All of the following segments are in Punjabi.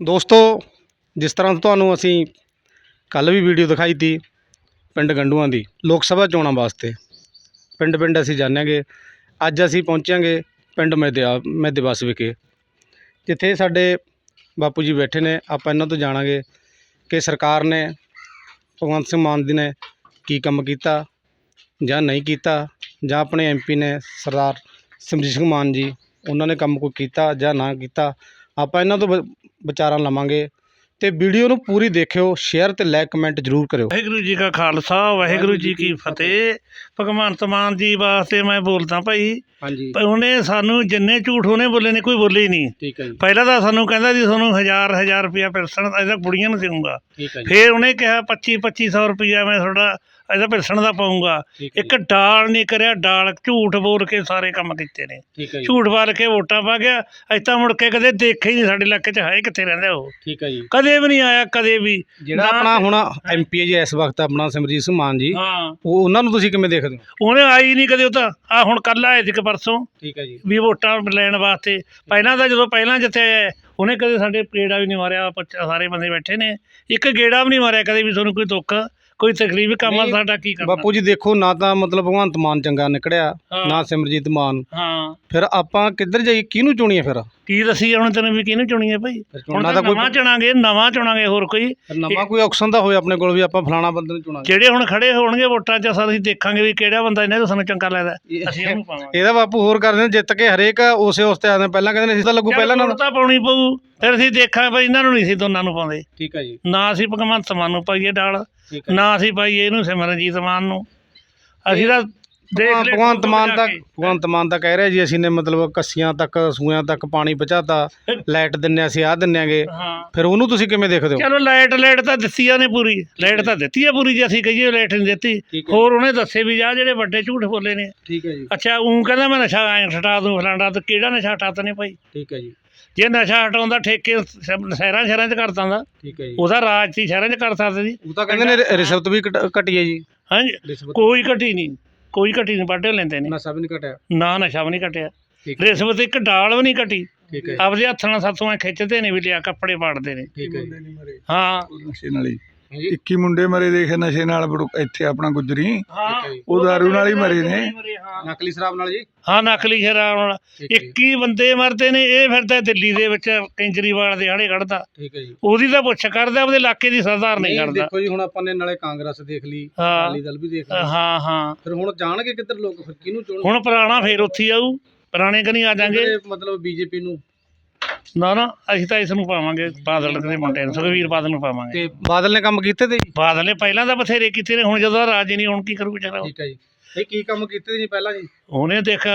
ਦੋਸਤੋ, ਜਿਸ ਤਰ੍ਹਾਂ ਤੁਹਾਨੂੰ ਅਸੀਂ ਕੱਲ ਵੀ ਵੀਡੀਓ ਦਿਖਾਈ ਤੀ ਪਿੰਡ ਗੰਡੂਆਂ ਦੀ, ਲੋਕ ਸਭਾ ਚੋਣਾਂ ਵਾਸਤੇ। ਪਿੰਡ ਪਿੰਡ ਅਸੀਂ ਜਾਣਾਂਗੇ। ਅੱਜ ਅਸੀਂ ਪਹੁੰਚਾਂਗੇ ਪਿੰਡ ਮੈਦਿਆ ਮੈਦਿਵਸ ਵਿਖੇ, ਜਿੱਥੇ ਸਾਡੇ ਬਾਪੂ ਜੀ ਬੈਠੇ ਨੇ। ਆਪਾਂ ਇਹਨਾਂ ਤੋਂ ਜਾਣਾਂਗੇ ਕਿ ਸਰਕਾਰ ਨੇ, ਭਗਵੰਤ ਸਿੰਘ ਮਾਨ ਜੀ ਨੇ ਕੀ ਕੰਮ ਕੀਤਾ ਜਾਂ ਨਹੀਂ ਕੀਤਾ, ਜਾਂ ਆਪਣੇ ਐਮਪੀ ਨੇ ਸਰਦਾਰ ਸਿਮਰਜੀਤ ਸਿੰਘ ਮਾਨ ਜੀ, ਉਹਨਾਂ ਨੇ ਕੰਮ ਕੋਈ ਕੀਤਾ ਜਾਂ ਨਾ ਕੀਤਾ। ਆਪਾਂ ਇਹਨਾਂ ਤੋਂ ਵਿਚਾਰਾਂ ਲਵਾਂਗੇ ਤੇ ਵੀਡੀਓ ਨੂੰ ਪੂਰੀ ਦੇਖਿਓ ਸ਼ੇਅਰ ਤੇ ਲਾਈਕ ਕਮੈਂਟ ਜ਼ਰੂਰ ਕਰਿਓ। ਵਾਹਿਗੁਰੂ ਜੀ ਕਾ ਖਾਲਸਾ ਵਾਹਿਗੁਰੂ ਜੀ ਕੀ ਫਤਿਹ। ਭਗਵੰਤ ਮਾਨ ਜੀ ਵਾਸਤੇ ਮੈਂ ਬੋਲਦਾ ਭਾਈ ਹਾਂਜੀ। ਪਰ ਉਹਨੇ ਸਾਨੂੰ ਜਿੰਨੇ ਝੂਠ ਉਹਨੇ ਬੋਲੇ ਨੇ ਕੋਈ ਬੋਲੇ ਹੀ ਨਹੀਂ। ਠੀਕ ਹੈ ਜੀ। ਪਹਿਲਾਂ ਤਾਂ ਸਾਨੂੰ ਕਹਿੰਦਾ ਸੀ ਤੁਹਾਨੂੰ ਹਜ਼ਾਰ ਹਜ਼ਾਰ ਰੁਪਇਆ ਪੈਨਸ਼ਨ ਇਹਦਾ ਕੁੜੀਆਂ ਨੂੰ ਦੇਵਾਂਗਾ ਠੀਕ ਹੈ ਜੀ। ਫਿਰ ਉਹਨੇ ਕਿਹਾ 25 2500 ਰੁਪਇਆ ਮੈਂ ਤੁਹਾਡਾ ਇਹਦਾ ਪੈਨਸ਼ਨ ਦਾ ਪਾਉਂਗਾ। ਠੀਕ ਹੈ ਇੱਕ ਡਾਲ ਨਹੀਂ ਕਰਿਆ ਡਾਲ ਝੂਠ ਬੋਲ ਕੇ ਸਾਰੇ ਕੰਮ ਕੀਤੇ ਨੇ। ਠੀਕ ਹੈ ਜੀ। ਝੂਠ ਬਾਲ ਕੇ ਵੋਟਾਂ ਪਾ ਗਿਆ ਤਾਂ ਮੁੜ ਕੇ ਕਦੇ ਦੇਖੇ ਹੀ ਨਹੀਂ ਸਾਡੇ ਇਲਾਕੇ 'ਚ ਹੈ ਕਿੱਥੇ ਰਹਿੰਦਾ ਉਹ। ਠੀਕ ਹੈ ਜੀ। ਕਦੇ ਵੀ ਨਹੀਂ ਆਇਆ ਕਦੇ ਵੀ। ਜਿਹੜਾ ਨਾ- ਆਪਣਾ ਹੁਣ ਐਮਪੀ ਜੀ ਇਸ ਵਕਤ ਆਪਣਾ ਸਿਮਰਜੀਤ ਸਿੰਘ ਮਾਨ ਜੀ ਹਾਂ। ਉਹ ਉਹਨਾਂ ਨੂੰ ਤੁਸੀਂ ਕਿਵੇਂ ਦੇਖਦੇ ਹੋ? ਉਹਨੇ ਆਈ ਨਹੀਂ ਕਦੇ ਉਹ ਤਾਂ। ਆ ਹੁਣ ਕੱਲ ਆਏ ਸੀ ਕਿ ਪਰਸੋਂ। ਠੀਕ ਹੈ ਜੀ। ਵੀ ਵੋਟਾਂ ਲੈਣ ਵਾਸਤੇ। ਪਹਿਲਾਂ ਤਾਂ ਜਦੋਂ ਪਹਿਲਾਂ ਜਿੱਥੇ ਆਏ, ਉਹਨੇ ਕਦੇ ਸਾਡੇ ਪੇੜਾ ਵੀ ਨਹੀਂ ਮਾਰਿਆ ਸਾਰੇ ਬੰਦੇ ਬੈਠੇ ਨੇ। ਇੱਕ ਗੇੜਾ ਵੀ ਨਹੀਂ ਮਾਰਿਆ ਕਦੇ ਵੀ ਤੁਹਾਨੂੰ ਕੋਈ ਦੁੱਖ। ਕੋਈ ਤਕਲੀਫ ਕੰਮ ਆ ਨਹੀਂ, ਸਾਡਾ ਕੀ ਕਰਨਾ? ਬਾਪੂ ਜੀ ਦੇਖੋ ਨਾ ਤਾਂ ਮਤਲਬ ਭਗਵੰਤ ਮਾਨ ਚੰਗਾ ਨਿਕੜਿਆ ਹਾਂ। ਨਾ ਸਿਮਰਜੀਤ ਮਾਨ। ਹਾਂ। ਫਿਰ ਆਪਾਂ ਕਿੱਧਰ ਜਾਈਏ? ਕਿਹਨੂੰ ਚੁਣੀਏ ਫਿਰ? ਕੀ ਦੱਸੀ ਹੁਣ ਤੈਨੂੰ ਵੀ ਕਿਹਨੂੰ ਚੁਣੀਏ ਭਾਈ? ਹੁਣ ਚੁਣਨਾ ਤਾਂ ਤਾਂ ਨਵਾਂ ਕੋਈ ਚੁਣਾਂਗੇ ਨਵਾਂ ਚੁਣਾਂਗੇ ਹੋਰ ਕੋਈ। ਫਿਰ ਨਵਾਂ ਕੋਈ ਆਪਸ਼ਨ ਦਾ ਹੋਵੇ ਆਪਣੇ ਕੋਲ ਵੀ ਆਪਾਂ ਫਲਾਣਾ ਬੰਦੇ ਨੂੰ ਚੁਣਾਂਗੇ। ਜਿਹੜੇ ਹੁਣ ਖੜੇ ਹੋਣਗੇ ਵੋਟਾਂ 'ਚ ਅਸੀਂ ਦੇਖਾਂਗੇ ਵੀ ਕਿਹੜਾ ਬੰਦਾ ਇਹਨਾਂ ਤੋਂ ਸਾਨੂੰ ਚੰਗਾ ਲੱਗਦਾ। ਅਸੀਂ ਉਹਨੂੰ ਪਾਵਾਂਗੇ। ਇਹਦਾ ਬਾਪੂ ਹੋਰ ਕਰਦੇ ਨੇ ਜਿੱਤ ਕੇ ਹਰੇਕ ਉਸੇ ਉਸ ਤੇ ਆਦੇ ਪਹਿਲਾਂ ਕਹਿੰਦੇ ਨੇ ਅਸੀਂ ਤਾਂ ਲੱਗੂ ਪਹਿਲਾਂ ਚੱਲ ਨਾਲ ਤਾਂ ਪਾਉਣੀ ਪਊ। ਫਿਰ ਅਸੀਂ ਦੇਖਾਂ ਬਈ ਇਹਨਾਂ ਨੂੰ ਨਹੀਂ ਸੀ ਦੋਨਾਂ ਨੂੰ ਪਾਉਂਦੇ। ਠੀਕ ਹੈ ਜੀ। ਨਾ ਅਸੀਂ ਭਗਵੰਤ ਮਾਨ ਨੂੰ ਪਾਈਏ ਡਾਲ ਠੀਕ ਹੈ ਨਾ ਅਸੀਂ ਪਾਈਏ ਇਹਨੂੰ ਸਿਮਰਨਜੀਤ ਮਾਨ ਨੂੰ। ਅਸੀਂ ਤਾਂ ਦੇਖ ਲਿਆ ਭਗਵੰਤ ਮਾਨ ਕੇ। ਭਗਵੰਤ ਮਾਨ ਤਾਂ ਕਹਿ ਰਿਹਾ ਜੀ ਅਸੀਂ ਨੇ ਮਤਲਬ ਕੱਸੀਆਂ ਤੱਕ ਸੂਆਂ ਤੱਕ ਪਾਣੀ ਪਹੁੰਚਾਤਾ ਲਾਈਟ ਦਿੰਨੇ ਅਸੀਂ ਆਹ ਦਿੰਨੇਗੇ ਹਾਂ। ਫਿਰ ਉਹਨੂੰ ਤੁਸੀਂ ਕਿਵੇਂ ਦੇਖਦੇ ਹੋ? ਚਲੋ ਲਾਈਟ ਲਾਈਟ ਤਾਂ ਦਿੱਤੀ ਆ ਨੇ ਪੂਰੀ। ਲਾਈਟ ਤਾਂ ਦਿੱਤੀ ਆ ਪੂਰੀ ਜੇ ਅਸੀਂ ਕਹੀਏ ਲਾਈਟ ਨਹੀਂ ਦਿੱਤੀ। ਹੋਰ ਉਹਨੇ ਦੱਸੇ ਵੀ ਜਾ ਜਿਹੜੇ ਵੱਡੇ ਝੂਠ ਬੋਲੇ ਨੇ। ਠੀਕ ਹੈ ਜੀ। ਅੱਛਾ ਉਹ ਕਹਿੰਦਾ ਮੈਂ ਨਸ਼ਾ ਐਂ ਹਟਾ ਦੂੰ ਫਲਾਣਾ ਤੇ ਕਿਹੜਾ ਨਸ਼ਾ ਹਟਾਤਾ ਨੇ ਭਾਈ? ਠੀਕ ਹੈ ਜੀ। ਜੇ ਨਸ਼ਾ ਹਟਾਉਂਦਾ ਠੇਕੇ ਸ਼ਹਿਰਾਂ ਸ਼ਹਿਰਾਂ 'ਚ ਕਰਤਾ ਦਾ ਠੀਕ ਹੈ ਜੀ। ਉਹਦਾ ਰਾਜ ਸੀ ਸ਼ਹਿਰਾਂ 'ਚ ਕਰ ਸਕਦਾ ਜੀ ਉਹ ਤਾਂ ਕਹਿੰਦੇ ਨੇ ਰਿਸ਼ਵਤ ਵੀ ਘਟ- ਹੈ ਜੀ। ਹਾਂਜੀ ਕੋਈ ਘਟੀ ਨਹੀਂ। ਕੋਈ ਘਟੀ ਨਹੀਂ ਵੱਡੇ ਲੈਂਦੇ ਨੇ। ਨਸ਼ਾ ਵੀ ਨਹੀਂ ਘਟਿਆ। ਨਾ ਨਸ਼ਾ ਵੀ ਨਹੀਂ ਘਟਿਆ। ਰਿਸ਼ਵਤ ਇੱਕ ਡਾਲ ਵੀ ਨਹੀਂ ਘਟੀ। ਠੀਕ ਹੈ ਆਪਦੇ ਹੱਥਾਂ ਨਾਲ ਸਾਥੋਂ ਖਿੱਚਦੇ ਨੇ ਵੀ ਲਿਆ ਕੱਪੜੇ ਪਾੜਦੇ ਨੇ। ਠੀਕ ਹੈ ਹਾਂ। ਨਸ਼ੇ ਨਾਲ ਹੀ। ਹਾਂਜੀ। 21 ਮੁੰਡੇ ਮਰੇ ਦੇਖੇ ਨਸ਼ੇ ਨਾਲ ਬੜੂ- ਇੱਥੇ ਆਪਣਾ ਗੁਜਰੀ। ਹਾਂ। ਉਹ ਦਾਰੂ ਨਾਲ ਹੀ ਮਰੇ ਨੇ। ਨਕਲੀ ਸ਼ਰਾਬ ਨਾਲ ਜੀ? ਹਾਂ ਨਕਲੀ ਸ਼ਰਾਬ ਨਾਲ। ਠੀਕ ਹੈ ਜੀ। 21 ਬੰਦੇ ਮਰਦੇ ਨੇ ਇਹ ਫਿਰਦਾ ਦਿੱਲੀ ਦੇ ਵਿੱਚ ਕੇਂਜਰੀਵਾਲ ਦੇ ਹਾੜੇ ਕੱਢਦਾ ਠੀਕ ਹੈ ਜੀ। ਉਹਦੀ ਤਾਂ ਪੁੱਛ ਕਰਦਾ ਉਹਦੇ ਇਲਾਕੇ ਦੀ ਸਰਦਾਰ ਨਹੀਂ ਨਹੀਂ ਕਰਦਾ। ਦੇਖੋ ਜੀ ਹੁਣ ਆਪਾਂ ਨੇ ਨਾਲੇ ਕਾਂਗਰਸ ਦੇਖ ਲਈ ਹਾਂ। ਅਕਾਲੀ ਦਲ ਵੀ ਦੇਖ ਲਿਆ ਹਾਂ ਹਾਂ। ਫਿਰ ਹੁਣ ਜਾਣਗੇ ਕਿੱਧਰ ਲੋਕ ਫਿਰ ਕਿਹਨੂੰ ਚੁਣ ਹੁਣ ਪੁਰਾਣਾ ਫੇਰ ਉੱਥੇ ਹੀ ਆਊ। ਪੁਰਾਣੇ ਕਨੀ ਆ ਜਾਾਂਗੇ ਮਤਲਬ ਬੀਜੇਪੀ ਨੂੰ? ਨਾ ਨਾ ਅਸੀਂ ਤਾਂ ਇਸ ਨੂੰ ਪਾਵਾਂਗੇ ਬਾਦਲ ਦੇ ਮੁੰਡੇ ਨੂੰ ਸੁਖਵੀਰ ਬਾਦਲ ਨੂੰ ਪਾਵਾਂਗੇ। ਤੇ ਬਾਦਲ ਨੇ ਕੰਮ ਕੀਤੇ ਤੇ ਜੀ? ਬਾਦਲ ਨੇ ਪਹਿਲਾਂ ਤਾਂ ਬਥੇਰੇ ਕੀਤੇ ਨੇ ਹੁਣ ਜਦੋਂ ਰਾਜ ਨਹੀਂ ਹੁਣ ਕੀ ਕਰੂ ਵਿਚਾਰਾ? ਠੀਕ ਹੈ ਜੀ। ਇਹ ਕੀ ਕੰਮ ਕੀਤੇ ਜੀ ਪਹਿਲਾਂ ਜੀ? ਉਹਨੇ ਦੇਖ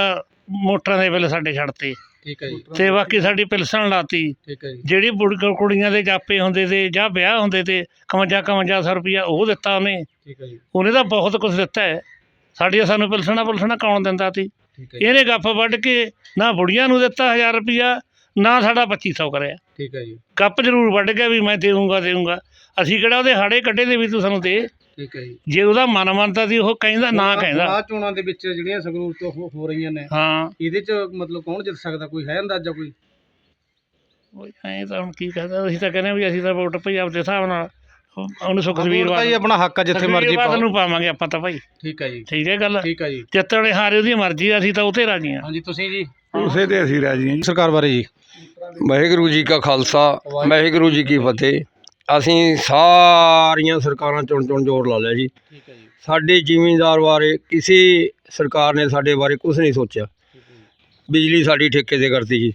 ਮੋਟਰਾਂ ਦੇ ਬਿੱਲ ਸਾਡੇ ਛੱਡਤੇ। ਠੀਕ ਹੈ ਜੀ। ਤੇ ਬਾਕੀ ਸਾਡੀ ਪਿਲਸਣ ਲਾਤੀ। ਠੀਕ ਹੈ ਜੀ। ਜਿਹੜੀ ਕੁੜੀਆਂ ਦੇ ਜਾਪੇ ਹੁੰਦੇ ਤੇ ਜਾਂ ਵਿਆਹ ਹੁੰਦੇ ਤੇ 51 51 ਰੁਪਇਆ ਉਹ ਦਿੱਤਾ ਉਹਨੇ। ਠੀਕ ਹੈ ਜੀ। ਉਹਨੇ ਤਾਂ ਬਹੁਤ ਕੁਝ ਦਿੱਤਾ ਹੈ। ਸਾਡੀਆਂ ਸਾਨੂੰ ਪਿਲਸਣਾ ਪਿਲਸਣਾ ਕੌਣ ਦਿੰਦਾ ਸੀ? ਇਹਨੇ ਗੱਪ ਵੱਢ ਕੇ ਨਾ ਬੁੜੀਆਂ ਨੂੰ ਦਿੱਤਾ 1000 ਰੁਪਇਆ ਨਾ ਸਾਡਾ 2500 ਕਰਿਆ। ਠੀਕ ਹੈ ਜੀ। ਗੱਪ ਜ਼ਰੂਰ ਵੱਢ ਗਿਆ ਵੀ ਮੈਂ ਦੇਊਂਗਾ ਦੇਊਂਗਾ। ਅਸੀਂ ਕਿਹੜਾ ਉਹਦੇ ਹਾੜੇ ਕੱਢੇ ਦੇ ਵੀ ਤੂੰ ਸਾਨੂੰ ਦੇ। ਠੀਕ ਹੈ ਜੀ। ਜੇ ਉਹਦਾ ਮਨ ਮੰਨਦਾ ਸੀ ਉਹ ਕਹਿੰਦਾ ਨਾ ਕਹਿੰਦਾ। ਆ ਚੋਣਾਂ ਦੇ ਵਿੱਚ ਜਿਹੜੀਆਂ ਸੰਗਰੂਰ ਤੋਂ ਹੋ ਹੋ ਰਹੀਆਂ ਨੇ ਹਾਂ। ਇਹਦੇ ਚ ਮਤਲਬ ਕੌਣ ਜਿੱਤ ਸਕਦਾ? ਕੋਈ ਹੈ ਅੰਦਾਜ਼ਾ ਕੋਈ? ਉਹ ਐਂ ਤਾਂ ਹੁਣ ਕੀ ਕਹਦਾ ਅਸੀਂ ਤਾਂ ਕਹਿੰਦੇ ਵੀ ਅਸੀਂ ਤਾਂ ਵੋਟ ਭਈ ਆਪਦੇ ਹਿਸਾਬ ਨਾਲ ਉਹਨੂੰ ਸੁਖਵੀਰ ਤਾਂ ਜੀ ਬਾਦਲ ਆਪਣਾ ਹੱਕ ਆ ਜਿੱਥੇ ਮਰਜ਼ੀ ਬਾਦਲ ਪਾਓ ਨੂੰ ਪਾਵਾਂਗੇ ਆਪਾਂ ਤਾਂ ਭਾਈ। ਠੀਕ ਹੈ ਜੀ। ਠੀਕ ਹੈ ਗੱਲ? ਠੀਕ ਹੈ ਜੀ। ਜਿੱਤਣੇ ਹਾਰੇ ਉਹਦੀ ਮਰਜ਼ੀ ਆ, ਅਸੀਂ ਤਾਂ ਉਤੇ ਰਾਜੀ ਆ। ਹਾਂਜੀ ਤੁਸੀਂ ਜੀ। ਉਸੇ ਤੇ ਅਸੀਂ ਰਾਜੀ ਹਾਂ ਜੀ। ਸਰਕਾਰ ਬਾਰੇ ਜੀ। ਵਾਹਿਗੁਰੂ ਜੀ ਕਾ ਖਾਲਸਾ ਵਾਹਿਗੁਰੂ ਜੀ ਕੀ ਫਤਿਹ। ਅਸੀਂ ਸਾਰੀਆਂ ਸਰਕਾਰਾਂ ਚੁਣ ਚੁਣ ਜ਼ੋਰ ਲਾ ਲਿਆ ਜੀ। ਠੀਕ ਹੈ ਜੀ। ਸਾਡੇ ਜ਼ਿਮੀਂਦਾਰ ਬਾਰੇ ਕਿਸੇ ਸਰਕਾਰ ਨੇ ਸਾਡੇ ਬਾਰੇ ਕੁਝ ਨਹੀਂ ਸੋਚਿਆ। ਬਿਜਲੀ ਸਾਡੀ ਠੇਕੇ ਤੇ ਕਰਤੀ ਜੀ।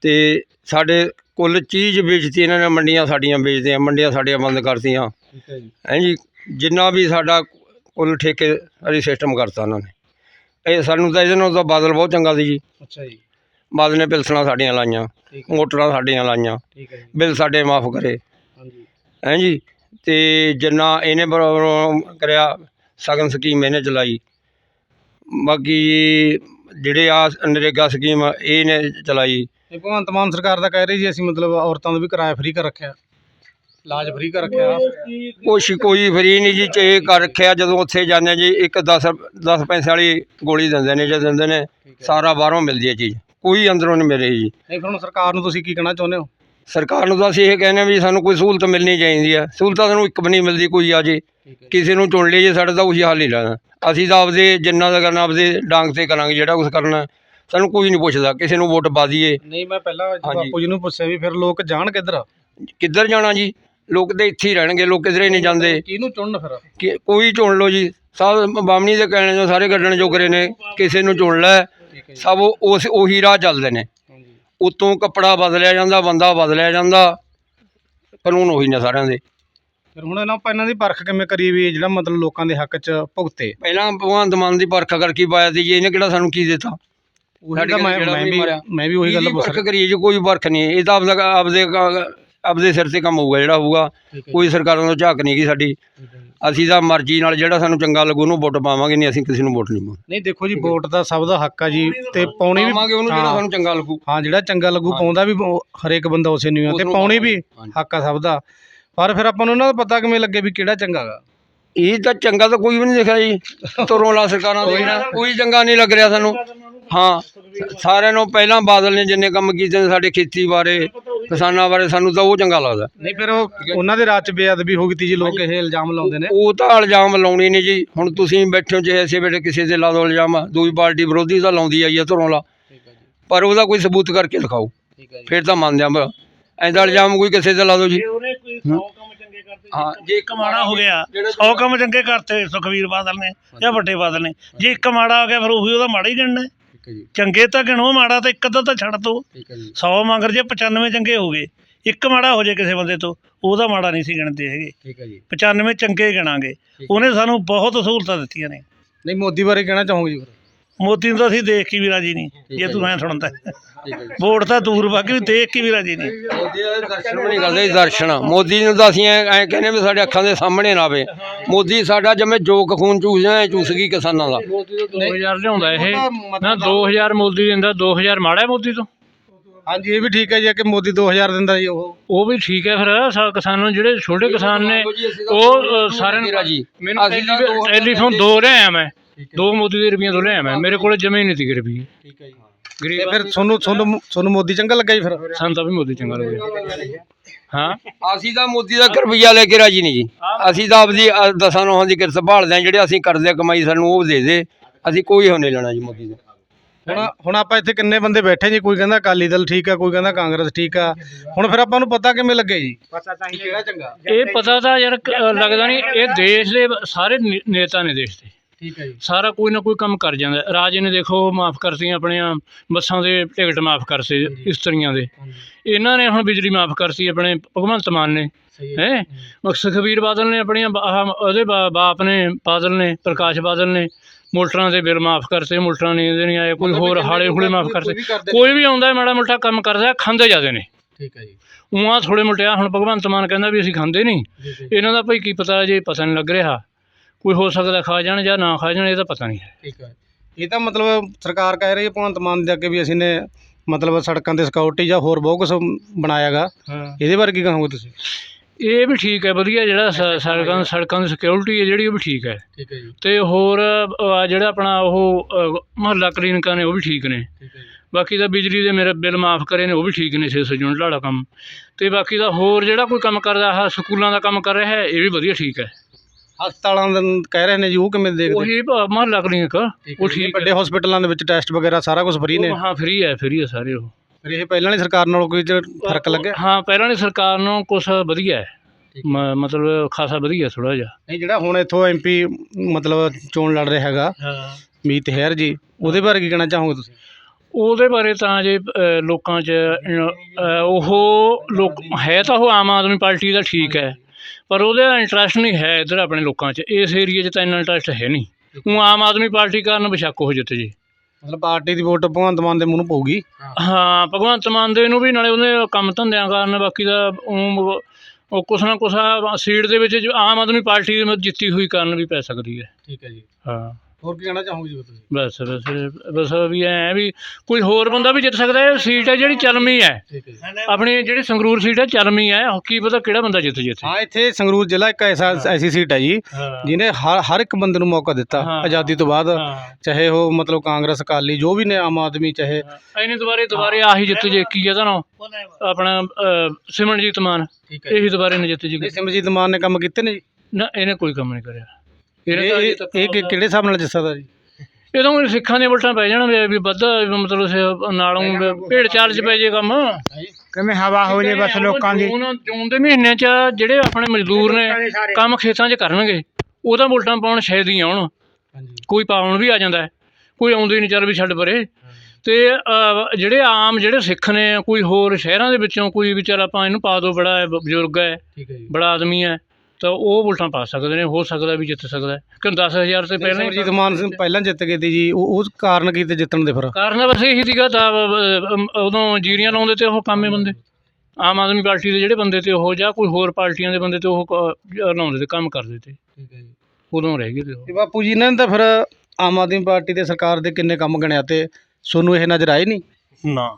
ਤੇ ਸਾਡੇ ਕੁੱਲ ਚੀਜ਼ ਵੇਚਤੀ ਇਹਨਾਂ ਨੇ ਮੰਡੀਆਂ ਸਾਡੀਆਂ ਵੇਚਦੀਆਂ ਮੰਡੀਆਂ ਸਾਡੀਆਂ ਬੰਦ ਕਰਤੀਆਂ। ਠੀਕ ਹੈ ਜੀ। ਹੈਂ ਜੀ ਜਿੰਨਾ ਵੀ ਸਾਡਾ ਕੁੱਲ ਠੇਕੇ ਵਾਲੀ ਸਿਸਟਮ ਕਰਤਾ ਉਹਨਾਂ ਨੇ। ਇਹ ਸਾਨੂੰ ਤਾਂ ਇਹਦੇ ਨਾਲ ਤਾਂ ਬਾਦਲ ਬਹੁਤ ਚੰਗਾ ਸੀ ਜੀ। ਅੱਛਾ ਜੀ। ਬਾਦਲ ਨੇ ਪਿਲਸਣਾ ਸਾਡੀਆਂ ਲਾਈਆਂ ਠੀਕ ਹੈ ਮੋਟਰਾਂ ਸਾਡੀਆਂ ਲਾਈਆਂ ਠੀਕ ਹੈ ਜੀ। ਬਿੱਲ ਸਾਡੇ ਮਾਫ ਕਰੇ। ਹਾਂਜੀ। ਹੈਂ ਜੀ ਤੇ ਜਿੰਨਾ ਇਹਨੇ ਬਰ- ਕਰਿਆ ਸਗਨ ਸਕੀਮ ਇਹਨੇ ਚਲਾਈ। ਬਾਕੀ ਜਿਹੜੇ ਆ ਨਰੇਗਾ ਸਕੀਮ ਇਹਨੇ ਚਲਾਈ। ਇਹ ਭਗਵੰਤ ਮਾਨ ਸਰਕਾਰ ਦਾ ਕਹਿ ਰਹੀ ਜੀ ਅਸੀਂ ਮਤਲਬ ਔਰਤਾਂ ਨੂੰ ਵੀ ਕਿਰਾਇਆ ਫ੍ਰੀ ਕਰ ਰੱਖਿਆ। ਇਲਾਜ ਫ੍ਰੀ ਕਰ ਰੱਖਿਆ। ਕੁਛ ਕੋਈ ਫਰੀ ਨਹੀਂ ਜੀ ਚੇ ਕਰ ਰੱਖਿਆ ਜਦੋਂ ਉੱਥੇ ਜਾਂਦੇ ਜੀ ਇੱਕ 10 10 ਪੈਸੇ ਵਾਲੀ ਗੋਲੀ ਦਿੰਦੇ ਨੇ ਜੇ ਦਿੰਦੇ ਨੇ ਹੈ। ਸਾਰਾ ਬਾਹਰੋਂ ਮਿਲਦੀ ਹੈ ਚੀਜ਼। ਕੋਈ ਅੰਦਰੋਂ ਨਹੀਂ ਮਿਲੇ ਜੀ। ਇਹ ਫਿਰ ਹੁਣ ਸਰਕਾਰ ਨੂੰ ਤੁਸੀਂ ਕੀ ਕਹਿਣਾ ਚਾਹੁੰਦੇ ਹੋ? ਸਰਕਾਰ ਨੂੰ ਤਾਂ ਅਸੀਂ ਇਹ ਕਹਿੰਦੇ ਹਾਂ ਵੀ ਸਾਨੂੰ ਕੋਈ ਸਹੂਲਤ ਮਿਲਣੀ ਚਾਹੀਦੀ ਆ ਸਹੂਲਤਾਂ ਸਾਨੂੰ ਇੱਕ ਵੀ ਨਹੀਂ ਮਿਲਦੀ ਕੋਈ ਆ ਜੇ। ਕਿਸੇ ਨੂੰ ਚੁਣ ਲਈਏ ਸਾਡਾ ਤਾਂ ਉਹੀ ਹਾਲ ਨਹੀਂ ਲੈਣਾ ਅਸੀਂ ਤਾਂ ਆਪਦੇ ਜਿੰਨਾ ਦਾ ਕਰਨਾ ਆਪਦੇ ਡਾਂਗ ਤੇ ਕਰਾਂਗੇ ਜਿਹੜਾ ਕੁਝ ਕਰਨਾ। ਸਾਨੂੰ ਕੋਈ ਨਹੀਂ ਪੁੱਛਦਾ ਕਿਸੇ ਨੂੰ ਵੋਟ ਪਾ ਦਈਏ। ਨਹੀਂ ਮੈਂ ਪਹਿਲਾਂ। ਬਾਪੂ ਜੀ ਨੂੰ ਪੁੱਛਿਆ ਵੀ ਫਿਰ ਲੋਕ ਜਾਣ ਕਿੱਧਰ ਕਿੱਧਰ ਜਾਣਾ ਜੀ? ਲੋਕ ਤੇ ਇੱਥੇ ਹੀ ਰਹਿਣਗੇ ਲੋਕ ਕਿਧਰੇ ਨਹੀਂ ਜਾਂਦੇ। ਕਿਹਨੂੰ ਚੁਣਨ ਫਿਰ? ਕੋਈ ਚੁਣ ਲਓ ਜੀ। ਸਭ ਬਾਮਣੀ ਦੇ ਕਹਿਣੇ ਜੋ ਸਾਰੇ ਕੱਢਣ ਜੋਗਰੇ ਨੇ ਕਿਸੇ ਨੂੰ ਚੁਣ ਲੈ। ਸਭ ਉਸ ਉਹੀ ਰਾਹ ਚੱਲਦੇ ਨੇ। ਉਤੋਂ ਕੱਪੜਾ ਬਦਲਿਆ ਜਾਂਦਾ ਬੰਦਾ ਬਦਲਿਆ ਜਾਂਦਾ। ਕਾਨੂੰਨ ਉਹੀ ਨੇ ਸਾਰਿਆਂ ਦੇ। ਫਿਰ ਹੁਣ ਇਹਨਾਂ ਆਪਾਂ ਇਹਨਾਂ ਦੀ ਪਰਖ ਕਿਵੇਂ ਕਰੀਏ ਵੀ ਜਿਹੜਾ ਮਤਲਬ ਲੋਕਾਂ ਦੇ ਹੱਕ 'ਚ ਭੁਗਤੇ? ਪਹਿਲਾਂ ਭਗਵੰਤ ਮਾਨ ਦੀ ਪਰਖ ਕਰਕੇ ਪਾਇਆ ਸੀ ਜੀ ਇਹਨੇ ਕਿਹੜਾ ਸਾਨੂੰ ਕੀ ਦਿੱਤਾ? ਉਹੀ ਸਾਡੇ ਤਾਂ ਮੈਂ ਜਿਹੜਾ ਮੈਂ ਵੀ ਵੀ ਮਾਰਿਆ। ਮੈਂ ਵੀ ਉਹੀ ਗੱਲ ਇਹਦੀ ਪੁੱਛ ਪਰਖ ਕਰੀਏ ਜੀ ਕੋਈ ਪਰਖ ਨਹੀਂ ਇਹ ਤਾਂ ਆਪਦਾ ਆਪਦੇ ਆਪਦੇ ਸਿਰ ਤੇ ਕੰਮ ਹੋਊਗਾ ਜਿਹੜਾ ਹੋਊਗਾ। ਕੋਈ ਸਰਕਾਰਾਂ ਤੋਂ ਝਾਕ ਨਹੀਂ ਗੀ ਸਾਡੀ। ਅਸੀਂ ਤਾਂ ਮਰਜ਼ੀ ਨਾਲ ਜਿਹੜਾ ਸਾਨੂੰ ਚੰਗਾ ਲੱਗੂ ਉਹਨੂੰ ਵੋਟ ਪਾਵਾਂਗੇ ਨਹੀਂ ਅਸੀਂ ਕਿਸੇ ਨੂੰ ਵੋਟ ਨਹੀਂ ਪਾਵਾਂਗੇ। ਨਹੀਂ ਦੇਖੋ ਜੀ ਵੋਟ ਦਾ ਸਭ ਦਾ ਹੱਕ ਆ ਜੀ ਤੇ ਪਾਉਣੀ ਵੀ ਪਾਵਾਂਗੇ ਉਹਨੂੰ ਜਿਹੜਾ। ਸਾਨੂੰ ਚੰਗਾ ਲੱਗੂ। ਹਾਂ ਜਿਹੜਾ ਚੰਗਾ ਲੱਗੂ ਪਾਉਂਦਾ ਵੀ ਹਰੇਕ ਬੰਦਾ ਉਸੇ ਨੂੰ ਹੀ ਆ। ਤੇ ਪਾਉਣੀ ਵੀ। ਹੱਕ ਆ ਸਭ ਦਾ। ਪਰ ਫਿਰ ਆਪਾਂ ਨੂੰ ਉਹਨਾਂ ਦਾ ਪਤਾ ਕਿਵੇਂ ਲੱਗੇ ਵੀ ਕਿਹੜਾ ਚੰਗਾ ਗਾ। ਇਹ ਤਾਂ ਚੰਗਾ ਤਾਂ ਕੋਈ ਵੀ ਨਹੀਂ ਦਿਖਿਆ ਜੀ। ਤੁਰੋਂ ਲਾ ਸਰਕਾਰਾਂ ਦੇ ਕੋਈ ਚੰਗਾ ਨਹੀਂ ਲੱਗ ਰਿਹਾ ਸਾਨੂੰ। ਹਾਂ ਸਾਰਿਆਂ ਨੂੰ ਪਹਿਲਾਂ ਬਾਦਲ ਨੇ ਜਿੰਨੇ ਕੰਮ ਕੀਤੇ ਨੇ ਸਾਡੇ ਖੇਤੀ ਬਾਰੇ ਕਿਸਾਨਾਂ ਬਾਰੇ ਸਾਨੂੰ ਤਾਂ ਉਹ ਚੰਗਾ ਲੱਗਦਾ। ਨਹੀਂ ਫਿਰ ਉਹ ਉਹਨਾਂ ਦੇ ਰਾਜ 'ਚ ਬੇਅਦਬੀ ਹੋ ਗਈ ਤੀ ਜੀ ਲੋਕ ਇਹ ਇਲਜ਼ਾਮ ਲਾਉਂਦੇ ਨੇ। ਉਹ ਤਾਂ ਇਲਜ਼ਾਮ ਲਾਉਣੀ ਨਹੀਂ ਜੀ। ਹੁਣ ਤੁਸੀਂ ਬੈਠੇ ਹੋ ਜੇ ਐਸੇ ਵੇਲੇ ਕਿਸੇ ਦੇ ਲਾ ਦੋ ਇਲਜ਼ਾਮ ਦੂਜੀ ਪਾਰਟੀ ਵਿਰੋਧੀ ਤਾਂ ਲਾਉਂਦੀ ਆਈ ਹੈ ਧਰੋਂ ਲਾ। ਪਰ ਉਹਦਾ ਕੋਈ ਸਬੂਤ ਕਰਕੇ ਦਿਖਾਓ। ਫਿਰ ਤਾਂ ਮੰਨਦੇ ਆਂ ਐਂਦਾ ਇਲਜ਼ਾਮ ਕੋਈ ਕਿਸੇ ਤੇ ਲਾ ਦੋ ਜੀ। ਜੇ ਉਹਨੇ ਕੋਈ 100 ਕੰਮ ਚੰਗੇ ਕਰਤੇ ਹਾਂ ਜੇ ਇੱਕ ਮਾੜਾ ਹੋ ਗਿਆ। 100 ਕੰਮ ਚੰਗੇ ਕਰਤੇ ਸੁਖਵੀਰ ਬਾਦਲ ਨੇ ਜਾਂ ਵੱਡੇ ਬਾਦਲ ਨੇ। ਜੇ ਇੱਕ ਮਾੜਾ ਹੋ ਗਿਆ ਫਿਰ ਉਹੀ ਉਹਦਾ ਮਾੜਾ ਹੀ ਗਿਣਨਾ। ਠੀਕ ਹੈ ਜੀ। ਚੰਗੇ ਤਾਂ ਗਿਣੋ ਮਾੜਾ ਤਾਂ ਇੱਕ ਅੱਧਾ ਤਾਂ ਛੱਡ ਦੋ। ਠੀਕ ਹੈ ਜੀ। 100 ਮੰਗਰ ਜੇ 95 ਚੰਗੇ ਹੋ ਗਏ ਇੱਕ ਮਾੜਾ ਹੋ ਜੇ ਕਿਸੇ ਬੰਦੇ ਤੋਂ ਉਹਦਾ ਮਾੜਾ ਨਹੀਂ ਸੀ ਗਿਣਦੇ ਹੈਗੇ। ਠੀਕ ਹੈ ਜੀ। 95 ਚੰਗੇ ਗਿਣਾਂਗੇ। ਉਹਨੇ ਸਾਨੂੰ ਬਹੁਤ ਸਹੂਲਤਾਂ ਦਿੱਤੀਆਂ ਨੇ। ਨਹੀਂ ਮੋਦੀ ਬਾਰੇ ਕਹਿਣਾ ਚਾਹੋਗੇ ਜੀ ਫਿਰ? ਮੋਦੀ ਨੂੰ ਤਾਂ ਅਸੀਂ ਦੇਖ ਕੇ ਵੀ ਰਾਜੀ ਨਹੀਂ ਜੇ ਤੂੰ ਐਂ ਸੁਣਦਾ। ਵੋਟ ਤਾਂ ਦੂਰ ਬਾਕੀ ਵੀ ਦੇਖ ਕੇ ਵੀ ਰਾਜੀ ਨਹੀਂ। ਮੋਦੀ ਦਾ ਦਰਸ਼ਨ ਵੀ ਨਹੀਂ ਕਰਦੇ ਦਰਸ਼ਨ। ਮੋਦੀ ਨੂੰ ਤਾਂ ਅਸੀਂ ਐ ਐਂ ਕਹਿੰਦੇ ਵੀ ਸਾਡੇ ਅੱਖਾਂ ਦੇ ਸਾਹਮਣੇ ਨਾ ਆਵੇ। ਮੋਦੀ ਸਾਡਾ ਜਿਵੇਂ ਜੋਕ ਖੂਨ ਚੂਸਦਾ ਐ ਚੂਸ ਗਈ ਕਿਸਾਨਾਂ ਦਾ। 2000 ਲਿਆਉਂਦਾ ਇਹ। ਨਾ 2000 ਮੋਦੀ ਦਿੰਦਾ 2000 ਮਾੜਾ ਮੋਦੀ ਤੋਂ। ਹਾਂਜੀ ਇਹ ਵੀ ਠੀਕ ਹੈ ਜੀ ਕਿ ਮੋਦੀ 2000 ਦਿੰਦਾ ਜੀ ਉਹ। ਉਹ ਵੀ ਠੀਕ ਹੈ ਫਿਰ ਸਾ ਕਿਸਾਨਾਂ ਨੂੰ ਜਿਹੜੇ ਛੋਟੇ ਕਿਸਾਨ ਨੇ ਉਹ ਸਾਰਿਆਂ ਨੂੰ ਜੀ। ਮੈਨੂੰ ਤਾਂ ਦੋ- ਟੈਲੀਫੋਨ ਦੋ ਦੋ ਮੋਦੀ ਦੇ ਰੁਪਈਆਂ ਤੋਂ ਲਿਆਇਆ ਮੈਂ ਮੇਰੇ ਕੋਲ ਜਮੇ ਹੀ ਨਹੀਂ ਤੀ ਰੁਪਈਏ ਠੀਕ ਹੈ ਜੀ ਤੇ ਗਰੀਬ ਫਿਰ ਤੁਹਾਨੂੰ ਤੁਹਾਨੂੰ ਤੁਹਾਨੂੰ ਮੋਦੀ ਚੰਗਾ ਲੱਗਾ ਜੀ ਫਿਰ? ਸਾਨੂੰ ਤਾਂ ਵੀ ਮੋਦੀ ਚੰਗਾ ਲੱਗਿਆ। ਹਾਂ? ਅਸੀਂ ਤਾਂ ਮੋਦੀ ਦਾ ਰੁਪਈਆ ਲੈ ਕੇ ਰਾਜੀ ਨਹੀਂ ਜੀ। ਅਸੀਂ ਤਾਂ ਆਪਦੀ ਅ, ਦਸਾਂ ਨੌਹਾਂ ਦੀ ਕਿਰਤ ਭਾਲਦੇ ਆ ਜਿਹੜੇ ਅਸੀਂ ਕਰਦੇ ਕਮਾਈ ਸਾਨੂੰ ਉਹ ਦੇ ਦੇ। ਅਸੀਂ ਕੋਈ ਹੋ ਨਹੀਂ ਲੈਣਾ ਜੀ ਮੋਦੀ ਦਾ। ਹੁਣ ਹੁਣ ਆਪਾਂ ਇੱਥੇ ਕਿੰਨੇ ਬੰਦੇ ਬੈਠੇ ਜੀ? ਕੋਈ ਕਹਿੰਦਾ ਅਕਾਲੀ ਦਲ ਠੀਕ ਆ ਕੋਈ ਕਹਿੰਦਾ ਕਾਂਗਰਸ ਠੀਕ ਆ। ਹੁਣ ਫਿਰ ਆਪਾਂ ਨੂੰ ਪਤਾ ਕਿਵੇਂ ਲੱਗੇ ਜੀ? ਹੀ ਇਹ ਪਤਾ ਤਾਂ ਯਾਰ ਕ- ਲੱਗਦਾ ਨਹੀਂ ਇਹ ਦੇਸ਼ ਦੇ ਸਾਰੇ ਨੇ- ਨੇਤਾ ਨੇ ਦੇਸ਼ ਦੇ। ਠੀਕ ਹੈ ਜੀ। ਸਾਰਾ ਕੋਈ ਨਾ ਕੋਈ ਕੰਮ ਕਰ ਜਾਂਦਾ। ਰਾਜੇ ਨੇ ਦੇਖੋ ਮਾਫ ਕਰਤੀਆਂ ਆਪਣੀਆਂ ਬੱਸਾਂ ਦੇ ਟਿਕਟ ਮਾਫ ਕਰਤੇ ਇਸਤਰੀਆਂ ਦੇ। ਇਹਨਾਂ ਨੇ ਹੁਣ ਬਿਜਲੀ ਮਾਫ ਕਰਤੀ ਆਪਣੇ ਭਗਵੰਤ ਮਾਨ ਨੇ। ਹੈ। ਸੁਖਬੀਰ ਬਾਦਲ ਨੇ ਆਪਣੀਆਂ ਉਹਦੇ ਬਾਪ ਨੇ ਬਾਦਲ ਨੇ ਪ੍ਰਕਾਸ਼ ਬਾਦਲ ਨੇ ਮੋਟਰਾਂ ਦੇ ਬਿੱਲ ਮਾਫ ਕਰਤੇ। ਮੋਟਰਾਂ ਨਹੀਂ ਇਹਦੇ ਨਹੀਂ ਆਏ ਕੋਈ ਹੋਰ ਹਾਲੇ ਹੁਲੇ ਮਾਫ ਕਰਤੇ। ਕੋਈ ਵੀ ਆਉਂਦਾ ਮਾੜਾ ਮੋਟਾ ਕੰਮ ਕਰਦਾ ਖਾਂਦੇ ਜਾਂਦੇ ਨੇ। ਠੀਕ ਹੈ ਜੀ। ਉਹਾਂ ਥੋੜੇ ਮੋਟਿਆ ਹੁਣ ਭਗਵੰਤ ਮਾਨ ਕਹਿੰਦਾ ਵੀ ਅਸੀਂ ਖਾਂਦੇ ਨਹੀਂ। ਇਹਨਾਂ ਦਾ ਭਾਈ ਕੀ ਪਤਾ ਜੇ ਪਤਾ ਨਹੀਂ ਲੱਗ ਰਿਹਾ। ਕੋਈ ਹੋ ਸਕਦਾ ਖਾ ਜਾਣ ਜਾਂ ਨਾ ਖਾ ਜਾਣ ਇਹ ਤਾਂ ਪਤਾ ਨਹੀਂ ਹੈ। ਠੀਕ ਹੈ। ਇਹ ਤਾਂ ਮਤਲਬ ਸਰਕਾਰ ਕਹਿ ਰਹੀ ਹੈ ਭਗਵੰਤ ਮਾਨ ਦੇ ਅੱਗੇ ਵੀ ਅਸੀਂ ਨੇ ਮਤਲਬ ਸੜਕਾਂ ਤੇ ਸਿਕਿਉਰਿਟੀ ਜਾਂ ਹੋਰ ਬਹੁਤ ਕੁਝ ਬਣਾਇਆਗਾ। ਹਾਂ। ਇਹਦੇ ਬਾਰੇ ਕੀ ਕਹੋਗੇ ਤੁਸੀਂ? ਇਹ ਵੀ ਠੀਕ ਹੈ ਵਧੀਆ ਜਿਹੜਾ ਸ- ਸੜਕਾਂ ਸੜਕਾਂ ਦੀ ਸਿਕਿਉਰਿਟੀ ਹੈ ਜਿਹੜੀ ਉਹ ਵੀ ਠੀਕ ਹੈ। ਠੀਕ ਹੈ ਜੀ। ਤੇ ਹੋਰ ਜਿਹੜਾ ਆਪਣਾ ਉਹ ਮਹੱਲਾ ਕਲੀਨਿਕਾਂ ਨੇ ਉਹ ਵੀ ਠੀਕ ਨੇ। ਠੀਕ ਹੈ ਜੀ। ਬਾਕੀ ਦਾ ਬਿਜਲੀ ਦੇ ਮੇਰੇ ਬਿੱਲ ਮਾਫ ਕਰੇ ਨੇ ਉਹ ਵੀ ਠੀਕ ਨੇ 600 ਯੂਨਿਟ ਵਾਲਾ ਕੰਮ। ਤੇ ਬਾਕੀ ਦਾ ਹੋਰ ਜਿਹੜਾ ਕੋਈ ਕੰਮ ਕਰਦਾ ਆਹ ਸਕੂਲਾਂ ਦਾ ਕੰਮ ਕਰ ਰਿਹਾ ਹੈ ਇਹ ਵੀ ਵਧੀਆ ਠੀਕ ਹੈ। ਹਸਪਤਾਲਾਂ ਦਾ ਕਹਿ ਰਹੇ ਨੇ ਜੀ ਉਹ ਕਿਵੇਂ ਦੇਖਦੇ? ਉਹੀ ਮਹੱਲਾ ਕਲੀਨਿਕ ਉਹ ਠੀਕ ਹੈ। ਵੱਡੇ ਹਸਪੀਟਲਾਂ ਦੇ ਵਿੱਚ ਟੈਸਟ ਵਗੈਰਾ ਸਾਰਾ ਕੁਝ ਫ੍ਰੀ ਨੇ? ਉਹ ਹਾਂ ਫ੍ਰੀ ਹੈ ਫ੍ਰੀ ਹੈ ਸਾਰੇ ਉਹ। ਫਿਰ ਇਹ ਪਹਿਲਾਂ ਵਾਲੀ ਸਰਕਾਰ ਨਾਲੋਂ ਕੋਈ ਚ ਫ਼ਰਕ ਲੱਗਿਆ? ਹਾਂ ਪਹਿਲਾਂ ਦੀ ਸਰਕਾਰ ਨੂੰ ਕੁਛ ਵਧੀਆ ਹੈ। ਮ- ਮਤਲਬ ਖਾਸਾ ਵਧੀਆ ਥੋੜਾ ਜਿਹਾ। ਨਹੀਂ ਜਿਹੜਾ ਹੁਣ ਇੱਥੋਂ ਐਮਪੀ ਮਤਲਬ ਚੋਣ ਲੜ ਰਿਹਾ ਹੈਗਾ ਹਾਂ। ਮੀਤ ਹੈਰ ਜੀ ਉਹਦੇ ਬਾਰੇ ਕੀ ਕਹਿਣਾ ਚਾਹੋਗੇ ਤੁਸੀਂ? ਉਹਦੇ ਬਾਰੇ ਤਾਂ ਜੇ ਅ, ਲੋਕਾਂ 'ਚ ਅ, ਉਹ ਲੋਕ ਹੈ ਤਾਂ ਉਹ ਆਮ ਆਦਮੀ ਪਾਰਟੀ ਦਾ ਠੀਕ ਹੈ। ਪਰ ਉਹਦਾ ਇੰਟਰਸਟ ਨਹੀਂ ਹੈ ਇੱਧਰ ਆਪਣੇ ਲੋਕਾਂ 'ਚ। ਇਸ ਏਰੀਏ 'ਚ ਤਾਂ ਇੰਨਾ ਇੰਟਰਸਟ ਹੈ ਨਹੀਂ। ਉਹ ਆਮ ਆਦਮੀ ਪਾਰਟੀ ਕਾਰਨ ਬੇਸ਼ੱਕ ਹੋ ਜਿੱਤ ਜੀ। ਮਤਲਬ ਪਾਰਟੀ ਦੀ ਵੋਟ ਭਗਵੰਤ ਮਾਨ ਦੇ ਮੂੰਹ ਨੂੰ ਪਊਗੀ? ਹਾਂ ਭਗਵੰਤ ਮਾਨ ਦੇ ਨੂੰ ਵੀ ਨਾਲੇ ਉਹਦੇ ਕੰਮ ਧੰਦਿਆਂ ਕਾਰਨ ਬਾਕੀ ਦਾ ਊਂ ਉਹ ਕੁਛ ਨਾ ਕੁਛ ਸੀਟ ਦੇ ਵਿੱਚ ਜੋ ਆਮ ਆਦਮੀ ਪਾਰਟੀ ਦੀ ਜਿੱਤੀ ਹੋਈ ਕਾਰਨ ਵੀ ਪੈ ਸਕਦੀ ਹੈ। ਠੀਕ ਹੈ ਜੀ। ਹਾਂ। ਹੋਰ ਕੀ ਕਹਿਣਾ ਚਾਹੋਗੇ ਜੀ ਤੁਸੀਂ? ਬਸ ਬਸ ਬਸ ਵੀ ਐ ਵੀ ਕੋਈ ਹੋਰ ਬੰਦਾ ਵੀ ਜਿੱਤ ਸਕਦਾ ਹੈ ਸੀਟ ਹੈ ਜਿਹੜੀ ਚਲਮੀ ਹੈ। ਠੀਕ ਹੈ ਜੀ। ਆਪਣੀ ਜਿਹੜੀ ਸੰਗਰੂਰ ਸੀਟ ਹੈ ਚਲਮੀ ਹੈ ਕੀ ਪਤਾ ਕਿਹੜਾ ਬੰਦਾ ਜਿੱਤ ਜੇ ਇੱਥੇ? ਹਾਂ ਇੱਥੇ ਸੰਗਰੂਰ ਜ਼ਿਲ੍ਹਾ ਇੱਕ ਐਸਾ ਐਸੀ ਸੀਟ ਹੈ ਜੀ ਹਾਂ। ਜਿਹਨੇ ਹਰ ਹਰ ਇੱਕ ਬੰਦੇ ਨੂੰ ਮੌਕਾ ਦਿੱਤਾ ਹਾਂ। ਆਜ਼ਾਦੀ ਤੋਂ ਬਾਅਦ ਹਾਂ। ਚਾਹੇ ਉਹ ਮਤਲਬ ਕਾਂਗਰਸ ਅਕਾਲੀ ਜੋ ਵੀ ਨੇ ਆਮ ਆਦਮੀ ਚਾਹੇ ਐਨੇ ਦੁਬਾਰੇ ਦੁਬਾਰੇ ਆਹੀ ਜਿੱਤ ਜੇ ਕੀ ਇਹਦਾ ਨਾ। ਆਪਣਾ ਅਹ, ਸਿਮਰਨਜੀਤ ਮਾਨ ਠੀਕ ਇਹੀ ਦੁਬਾਰੇ ਨੇ ਜਿੱਤ ਜੀ। ਇਹ ਸਿਮਰਜੀਤ ਮਾਨ ਨੇ ਕੰਮ ਕੀਤੇ ਨੇ ਜੀ? ਨਾ ਇਹਨੇ ਕੋਈ ਕੰਮ ਨਹੀਂ ਕਰਿਆ। ਇਹ ਇਹ ਤੱਕ ਇਹ ਕਿ- ਕਿਹੜੇ ਹਿਸਾਬ ਨਾਲ ਜਿੱਤ ਸਕਦਾ ਜੀ? ਇਹ ਤਾਂ ਹੁਣ ਸਿੱਖਾਂ ਦੀਆਂ ਵੋਟਾਂ ਪੈ ਜਾਣ ਵੀ ਵੱਧ ਮਤਲਬ ਸੇ ਨਾਲੋਂ ਵੀ ਭੇਡ ਚਾਲ ਚ ਪੈ ਜੇ ਕੰਮ। ਕਿਵੇਂ ਹਵਾ ਹੋ ਜੇ ਬਸ ਲੋਕਾਂ ਦੀ। ਜੂਨ ਜੂਨ ਦੇ ਮਹੀਨੇ ਚ ਜਿਹੜੇ ਆਪਣੇ ਮਜ਼ਦੂਰ ਨੇ ਕੰਮ ਖੇਤਾਂ 'ਚ ਕਰਨਗੇ ਉਹਦਾ ਵੋਟਾਂ ਪਾਉਣ ਸ਼ਾਇਦ ਹੀ ਆਉਣ। ਹਾਂਜੀ। ਕੋਈ ਪਾਉਣ ਵੀ ਆ ਜਾਂਦਾ ਹੈ। ਕੋਈ ਆਉਂਦੇ ਨਹੀਂ ਚੱਲ ਵੀ ਛੱਡ ਪਰੇ। ਤੇ ਅਹ, ਜਿਹੜੇ ਆਮ ਜਿਹੜੇ ਸਿੱਖ ਨੇ ਕੋਈ ਹੋਰ ਸ਼ਹਿਰਾਂ ਦੇ ਵਿੱਚੋਂ ਕੋਈ ਵੀ ਚੱਲ ਆਪਾਂ ਇਹਨੂੰ ਪਾ ਦੋ ਬੜਾ ਹੈ, ਬ- ਬਜ਼ੁਰਗ ਹੈ ਠੀਕ ਹੈ ਜੀ। ਬੜਾ ਆਦਮੀ ਹੈ। ਤਾਂ ਉਹ ਵੋਟਾਂ ਪਾ ਸਕਦੇ ਨੇ ਹੋ ਸਕਦਾ ਵੀ ਜਿੱਤ ਸਕਦਾ ਹੈ। ਕਿਉਂ 10000 ਤੇ ਪਹਿਲਾਂ ਹੀ ਮਾਨ ਸਿੰਘ ਪਹਿਲਾਂ ਜਿੱਤ ਗਏ ਤੇ ਜੀ ਉਹ ਉਸ ਕਾਰਨ ਕੀ ਤੇ ਜਿੱਤਣ ਦੇ ਫਿਰ? ਕਾਰਨ ਬਸ ਇਹੀ ਸੀਗਾ ਤਾਂ ਅਹ, ਅਮ, ਉਦੋਂ ਜੀਰੀਆਂ ਲਾਉਂਦੇ ਤੇ ਉਹ ਕਾਮੇ ਬੰਦੇ। ਆਮ ਆਦਮੀ ਪਾਰਟੀ ਦੇ ਜਿਹੜੇ ਬੰਦੇ ਤੇ ਉਹ ਜਾਂ ਕੋਈ ਹੋਰ ਪਾਰਟੀਆਂ ਦੇ ਬੰਦੇ ਤੇ ਉਹ ਕ- ਲਾਉਂਦੇ ਤੇ ਕੰਮ ਕਰਦੇ ਤੇ। ਠੀਕ ਹੈ ਜੀ। ਉਦੋਂ ਰਹਿ ਗਏ ਤੇ ਉਹ। ਤੇ ਬਾਪੂ ਜੀ ਇਹਨਾਂ ਨੇ ਤਾਂ ਫਿਰ ਆਮ ਆਦਮੀ ਪਾਰਟੀ ਦੇ ਸਰਕਾਰ ਦੇ ਕਿੰਨੇ ਕੰਮ ਗਣਿਆ ਤੇ ਤੁਹਾਨੂੰ ਇਹ ਨਜ਼ਰ ਆਏ ਨਹੀਂ? ਨਾ।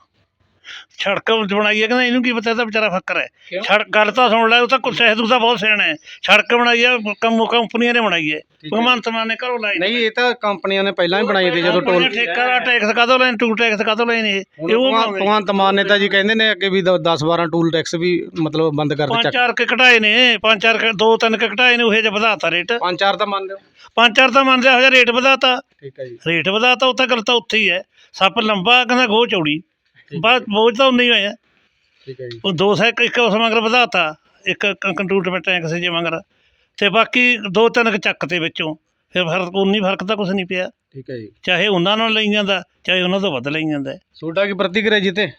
ਸੜਕ ਬਣਾਈ ਹੈ ਕਹਿੰਦਾ ਇਹਨੂੰ ਕੀ ਪਤਾ ਇਹ ਤਾਂ ਵਿਚਾਰਾ ਫੱਕਰ ਹੈ। ਕਿਉਂ? ਸੜਕ ਗੱਲ ਤਾਂ ਸੁਣ ਲੈ ਉਹ ਤਾਂ ਕੁੱਸੇ ਤੂੰ ਤਾਂ ਬਹੁਤ ਸਿਆਣਾ ਹੈ। ਸੜਕ ਬਣਾਈ ਹੈ ਕੰਮ ਕੰਪਨੀਆਂ ਨੇ ਬਣਾਈ ਹੈ। ਭਗਵੰਤ ਮਾਨ ਨੇ ਘਰੋਂ ਲਾਈ ਨਹੀਂ ਇਹ ਤਾਂ ਕੰਪਨੀਆਂ ਨੇ ਪਹਿਲਾਂ ਹੀ ਬਣਾਈ ਤੇ ਜਦੋਂ ਟੋਲ ਠੇਕਾ ਦਾ ਟੈਕਸ ਕਾਹਤੋਂ ਲੈਣ ਟੂ ਟੈਕਸ ਕਾਹਤੋਂ ਲੈਣ ਇਹ? ਇਹ ਉਹ ਭਗਵੰਤ ਮਾਨ ਨੇ ਤਾਂ ਜੀ ਕਹਿੰਦੇ ਨੇ ਅੱਗੇ ਵੀ 10 12 ਟੂਲ ਟੈਕਸ ਵੀ ਮਤਲਬ ਬੰਦ ਕਰ ਪੰਜ ਦਿੱਤੇ। ਚਾਰ ਕੇ ਘਟਾਏ ਨੇ ਪੰਜ ਚਾਰ ਕੁ- ਦੋ ਤਿੰਨ ਕੇ ਘਟਾਏ ਨੇ ਉਹ ਜਿਹਾ ਵਧਾਤਾ ਰੇਟ ਪੰਜ ਚਾਰ ਤਾਂ ਮੰਨਦੇ ਹੋ? ਪੰਜ ਚਾਰ ਤਾਂ ਮੰਨਦੇ ਹੋ ਰੇਟ ਵਧਾਤਾ। ਠੀਕ ਹੈ ਜੀ। ਰੇਟ ਵਧਾਤਾ ਉਹ ਤਾਂ ਗੱਲ ਤਾਂ ਉੱਥੇ ਹੀ ਹੈ। ਸੱਪ ਲੰਬਾ ਕਹਿੰਦਾ ਗੋਹ ਚੌੜੀ। ਬਾਅਦ ਬੋਝ ਤਾਂ ਉਨਾ ਹੀ ਹੋਇਆ ਠੀਕ ਹੈ ਜੀ। ਉਹ ਦੋ ਸੈ ਇੱਕ ਉਸ ਮਗਰ ਵਧਾਤਾ ਇੱਕ ਕੰਟਰੂਟਮੈਂਟ ਟੈਂਕ ਸੀ ਜੇ ਮਗਰ। ਤੇ ਬਾਕੀ ਦੋ ਤਿੰਨ ਕੁ ਚੱਕ ਤੇ ਵਿੱਚੋਂ ਫਿਰ ਫ਼ਰਕ ਉਨੀ ਫ਼ਰਕ ਤਾਂ ਕੁਝ ਨਹੀਂ ਪਿਆ। ਠੀਕ ਹੈ ਜੀ। ਚਾਹੇ ਉਹਨਾਂ ਨਾਲ ਲਈ ਜਾਂਦਾ ਚਾਹੇ ਉਹਨਾਂ ਤੋਂ ਵੱਧ ਲਈ ਜਾਂਦਾ। ਤੁਹਾਡਾ ਕੀ ਪ੍ਰਤੀਕਿਰਿਆ ਜੀ ਤੇ?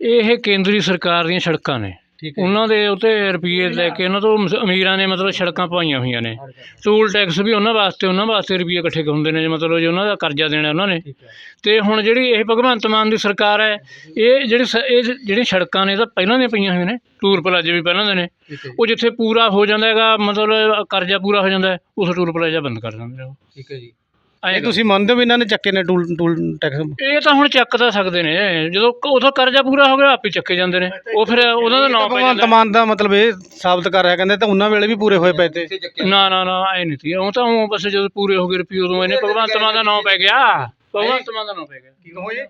ਇਹ ਕੇਂਦਰੀ ਸਰਕਾਰ ਦੀਆਂ ਸੜਕਾਂ ਨੇ। ਠੀਕ ਹੈ ਉਹਨਾਂ ਦੇ ਉਤੇ ਰੁਪਏ ਲੈ ਕੇ ਉਹਨਾਂ ਤੋਂ ਮਸ- ਅਮੀਰਾਂ ਨੇ ਮਤਲਬ ਸੜਕਾਂ ਪਾਈਆਂ ਹੋਈਆਂ ਨੇ। ਟੂਲ ਟੈਕਸ ਵੀ ਉਹਨਾਂ ਵਾਸਤੇ ਉਹਨਾਂ ਵਾਸਤੇ ਰੁਪਏ ਇਕੱਠੇ ਹੁੰਦੇ ਨੇ ਮਤਲਬ ਜੇ ਉਹਨਾਂ ਦਾ ਕਰਜ਼ਾ ਦੇਣਾ ਉਹਨਾਂ ਨੇ। ਠੀਕ ਹੈ। ਤੇ ਹੁਣ ਜਿਹੜੀ ਇਹ ਭਗਵੰਤ ਮਾਨ ਦੀ ਸਰਕਾਰ ਹੈ ਇਹ ਜਿਹੜੀ ਸ- ਇਹ ਜਿਹੜੀਆਂ ਸੜਕਾਂ ਨੇ ਇਹ ਤਾਂ ਪਹਿਲਾਂ ਦੀਆਂ ਪਈਆਂ ਹੋਈਆਂ ਨੇ ਟੂਰ ਪਲਾਜੇ ਵੀ ਪਹਿਲਾਂ ਦੇ ਨੇ। ਠੀਕ ਹੈ ਉਹ ਜਿੱਥੇ ਪੂਰਾ ਹੋ ਜਾਂਦਾ ਹੈਗਾ ਮਤਲਬ ਕਰਜ਼ਾ ਪੂਰਾ ਹੋ ਜਾਂਦਾ ਹੈ, ਉਸ ਟੂਰ ਪਲਾਜਾ ਬੰਦ ਕਰ ਦਿੰਦੇ ਨੇ ਉਹ। ਠੀਕ ਹੈ ਜੀ। ਇਹ ਤੁਸੀਂ ਮੰਨਦੇ ਹੋ ਵੀ ਇਹਨਾਂ ਨੇ ਚੱਕੇ ਨੇ ਟੂਲ ਟੂਲ ਟੈਕਸ? ਇਹ ਤਾਂ ਹੁਣ ਚੱਕ ਤਾਂ ਸਕਦੇ ਨੇ। ਜਦੋਂ ਉਦੋਂ ਕਰਜ਼ਾ ਪੂਰਾ ਹੋ ਗਿਆ ਆਪੇ ਚੱਕੇ ਜਾਂਦੇ ਨੇ। ਉਹ ਫਿਰ ਉਹਨਾਂ ਦਾ ਨਾਂ ਪੈ ਭਗਵੰਤ ਜਾਂਦਾ। ਮਾਨ ਦਾ ਮਤਲਬ ਇਹ ਸਾਬਤ ਕਰ ਰਿਹਾ ਕਹਿੰਦੇ ਤਾਂ ਉਹਨਾਂ ਵੇਲੇ ਵੀ ਪੂਰੇ ਹੋਏ ਪਏ ਤੇ। ਨਾ ਨਾ ਨਾ ਐ ਨਹੀਂ ਸੀ। ਉਹ ਤਾਂ ਉਹ ਬਸ ਜਦੋਂ ਪੂਰੇ ਹੋ ਗਏ ਰੁਪਏ ਉਦੋਂ ਇਹਨੇ ਭਗਵੰਤ ਮਾਨ ਦਾ ਨਾਂ ਪੈ ਗਿਆ। ਭਗਵੰਤ ਮਾਨ ਦਾ ਨਾਂ ਪੈ ਗਿਆ।